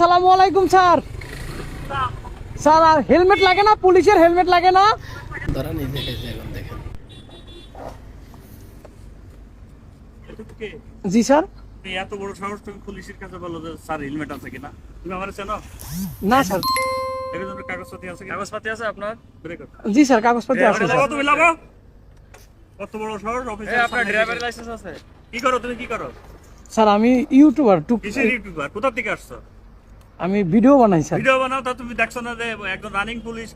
আসসালামু আলাইকুম sir. Sir আর helmet লাগে না? পুলিশের হেলমেট লাগে না? এখন দেখেন? জি স্যার। এত বড় সাহস তুমি পুলিশের কাছে বলো যে স্যার হেলমেট আছে কিনা? তুমি আমার চেনো? না স্যার। কাগজপাতি আছে কাগজপাতি আছে আপনার? জি স্যার আছে তুমি কত বড় সাহস অফিসার আপনার ড্রাইভার লাইসেন্স আছে। কি করো তুমি কি করো? স্যার আমি ইউটিউবার টু কিসের ইউটিউবার? কোথা থেকে আসছো? আমি ভিডিও বানাই স্যার। ভিডিও বানাও তা তুমি দেখছ না যে একজন রানিং পুলিশ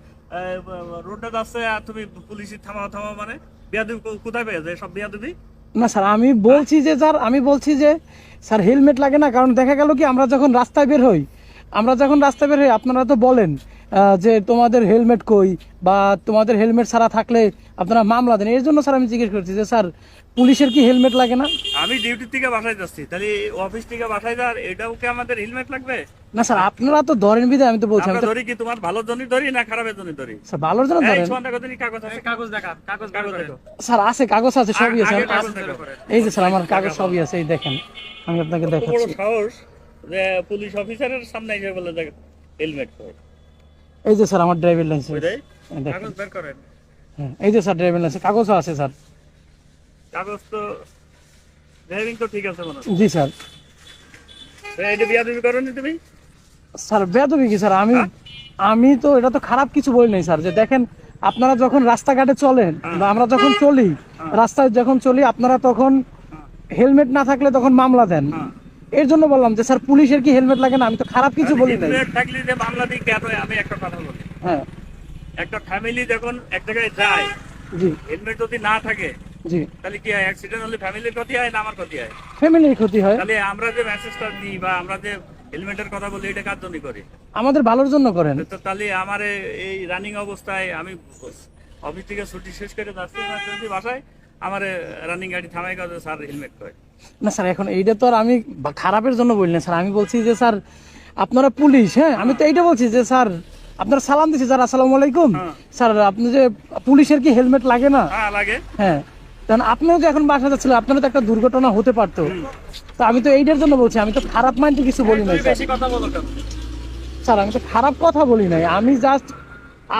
রোডে যাচ্ছে আর তুমি পুলিশের থামাও থামাও মানে? বিয়াদুবি কোথায় যায় সব বিয়াদুবি? না স্যার আমি বলছি যে স্যার আমি বলছি যে স্যার হেলমেট লাগে না কারণ দেখা গেল কি আমরা যখন রাস্তায় বের হই আমরা যখন রাস্তায় বের হই আপনারা তো বলেন যে তোমাদের হেলমেট কই বা তোমাদের হেলমেট ছাড়া থাকলে আপনারা মামলা দেন। এর জন্য স্যার আমি জিজ্ঞেস করছি যে স্যার পুলিশের কি হেলমেট লাগে না? আমি ডিউটি থেকে বাসায় যাচ্ছি। তাহলে অফিস থেকে বাসায় যাওয়ার এটাও কি আমাদের হেলমেট লাগবে? না স্যার আপনারা তো ধরেন বিধায় আমি তো বলছি আমি আমরা ধরি কি তোমার ভালোর জন্যই ধরি না খারাপের জন্য ধরি? স্যার ভালোর জন্য এই ধরেন কাগজ আছে। কাগজ দেখা কাগজ কাগজ দেখো। স্যার আছে কাগজ আছে সবই আছে। কাগজ দেখো। এই যে স্যার আমার কাগজ সবই আছে এই দেখেন। আমি আপনাকে কত বড় দেখাচ্ছি। সাহস যে পুলিশ অফিসারের সামনে এসে বলে দেখ হেলমেট পর। এই যে স্যার আমার ড্রাইভিং লাইসেন্স কাগজ বের করেন। হ্যাঁ, এই যে স্যার ড্রাইভিং লাইসেন্স কাগজও আছে স্যার। কাগজ তো ড্রাইভিং তো ঠিক আছে মনে হয়। জি স্যার। এটা বিয়া দিবি করনি তুমি। স্যার বেদবি কি স্যার? আমি আমি তো এটা তো খারাপ কিছু বলি নাই স্যার। যে দেখেন আপনারা যখন রাস্তাঘাটে চলেন বা আমরা যখন চলি রাস্তায় যখন চলি আপনারা তখন হেলমেট না থাকলে তখন মামলা দেন। হ্যাঁ। এর জন্য বললাম যে স্যার পুলিশের কি হেলমেট লাগে না? আমি তো খারাপ কিছু বলি হেলমেট থাকলে যে মামলা দিই কেন আমি একটা কথা বলি। হ্যাঁ। একটা ফ্যামিলি যখন এক জায়গায় যায় জি। হেলমেট যদি না থাকে জি। তাহলে কি হয় অ্যাক্সিডেন্ট হলে ফ্যামিলির ক্ষতি হয় না আমার ক্ষতি হয়? ফ্যামিলির ক্ষতি হয়। তাহলে আমরা যে মেসেজটা দিই বা আমরা যে হেলমেটের কথা বলি এটা কার জন্য করি? আমাদের ভালোর জন্য করেন। তো তাহলে আমার এই রানিং অবস্থায় আমি অফিস থেকে ছুটি শেষ করে যাচ্ছি বাসায়। আমার রানিং গাড়ি থামাই কাজে স্যার হেলমেট না স্যার এখন এইটা তো আর আমি খারাপের জন্য বলি না স্যার। আমি বলছি যে স্যার আপনারা পুলিশ হ্যাঁ? আমি তো এইটা বলছি যে স্যার আপনারা সালাম দিচ্ছি স্যার আসসালামু আলাইকুম। হ্যাঁ। স্যার আপনি যে পুলিশের কি হেলমেট লাগে না? হ্যাঁ লাগে। হ্যাঁ। কারণ আপনিও যে এখন বাসা যাচ্ছিলেন আপনারও তো একটা দুর্ঘটনা হতে পারতো। তো আমি তো এইটার জন্য বলছি আমি তো খারাপ মাইন্ডে কিছু বলি নাই স্যার। আমি তো খারাপ কথা বলি নাই। আমি জাস্ট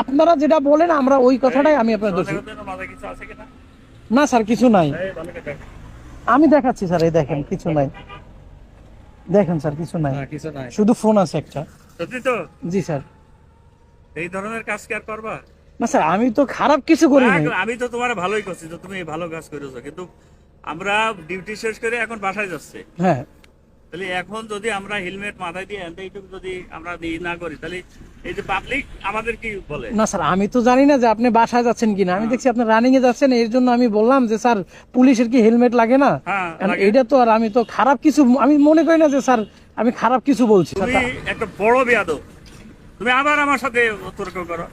আপনারা যেটা বলেন আমরা ওই কথাটাই আমি আপনার দোষী না স্যার কিছু নাই। আমি দেখাচ্ছি স্যার এই দেখেন কিছু নাই। দেখেন স্যার কিছু নাই। কিছু নাই। শুধু ফোন আছে একটা। সত্যি তো? জি স্যার। এই ধরনের কাজ কি আর করবা? না স্যার আমি তো খারাপ কিছু করি না, আমি তো তোমার ভালোই করছি যে তুমি ভালো কাজ করেছ। কিন্তু আমরা ডিউটি শেষ করে এখন বাসায় যাচ্ছি। হ্যাঁ। তাহলে এখন যদি আমরা হেলমেট মাথায় দিয়ে এইটুকু যদি আমরা দিই না করি তাহলে এই যে পাবলিক আমাদের কি বলে? না স্যার আমি তো জানি না যে আপনি বাসায় যাচ্ছেন কিনা। আমি দেখছি আপনি রানিং এ যাচ্ছেন এর জন্য আমি বললাম যে স্যার পুলিশের কি হেলমেট লাগে না? হ্যাঁ। এইটা তো আর আমি তো খারাপ কিছু আমি মনে করি না যে স্যার আমি খারাপ কিছু বলছি। তুমি একটা বড় বেয়াদব। তুমি আবার আমার সাথে তর্ক করো।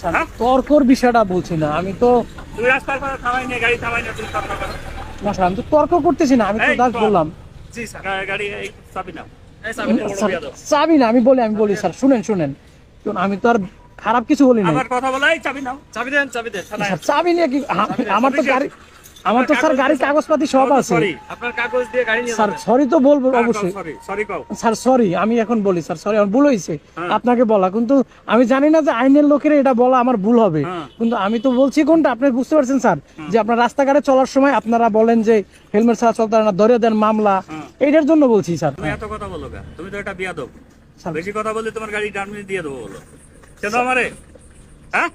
স্যার, হ্যাঁ? তর্কর বিষয়টা বলছি না। আমি তো তুমি রাস্তার পাশে থামাই নিয়ে গাড়ি থামাই নিয়ে তুমি তর্ক করো। না স্যার আমি তো তর্ক করতেছি না আমি তো জাস্ট বললাম। জি স্যার। গাড়ি চাবি স্যার, না আমি বলি আমি বলি স্যার শুনেন শুনেন শুনুন, আমি তো আর খারাপ কিছু বলি না কথা বলা চাবি নাও। চাবি দেন চাবি দেন চাবি নিয়ে কি আমার তো গাড়ি আমার তো স্যার গাড়ির কাগজপাতি সব আছে। সরি আপনার কাগজ দিয়ে গাড়ি নিয়ে স্যার সরি তো বলব অবশ্যই। সরি সরি কও। স্যার সরি আমি এখন বলি স্যার সরি আমার ভুল হয়েছে। হ্যাঁ। আপনাকে বলা কিন্তু আমি জানি না যে আইনের লোকের এটা বলা আমার ভুল হবে। হ্যাঁ। কিন্তু আমি তো বলছি কোনটা আপনি বুঝতে পারছেন স্যার যে আপনার রাস্তাঘাটে চলার সময় আপনারা বলেন যে হেলমেট ছাড়া চলতে না ধরে দেন মামলা। হ্যাঁ। এইটার জন্য বলছি স্যার। এত কথা বলো তুমি তো এটা বিয়াদব। স্যার। বেশি কথা বললে তোমার গাড়ি ডানমিনি দিয়ে দেবো বলো। কেন আমারে? হ্যাঁ?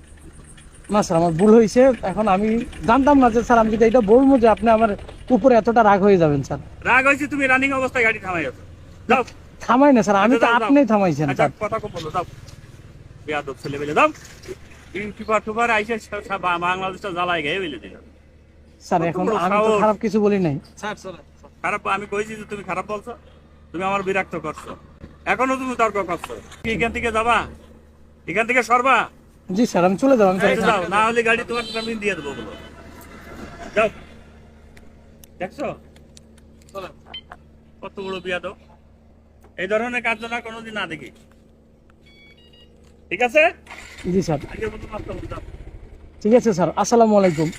না স্যার আমার ভুল হয়েছে। এখন আমি জানতাম না যে স্যার আমি যদি এটা বলব যে আপনি আমার উপরে এতটা রাগ হয়ে যাবেন স্যার। রাগ হয়েছে তুমি রানিং অবস্থায় গাড়ি থামাই যাও। থামাই না স্যার আমি তো আচ্ছা, যাও। আপনি থামাইছেন আচ্ছা স্যার। কথা কম বলো যাও। বিয়াদব ছেলে বেলে যাও। ইউটিউবার টুবার আইসে বাংলাদেশটা জ্বালাই গায়ে বেলে দিল। স্যার এখন আমি তো খারাপ কিছু বলি নাই। খারাপ আমি কইছি যে তুমি খারাপ বলছো। তুমি আমার বিরক্ত করছ। এখনও তুমি তর্ক করছ। এখান থেকে যাবা? এখান থেকে সরবা? জি স্যার আমি চলে যাব আমি তো যাও না হলে গাড়ি তোমার ট্রামিন দিয়ে দেবো বলো। যাও। দেখছ? কত বড় বিয়া দাও এই ধরনের কাজ কার্যনা কোনোদিন না দেখি। ঠিক আছে? জি স্যার। ঠিক আছে স্যার আসসালামু আলাইকুম।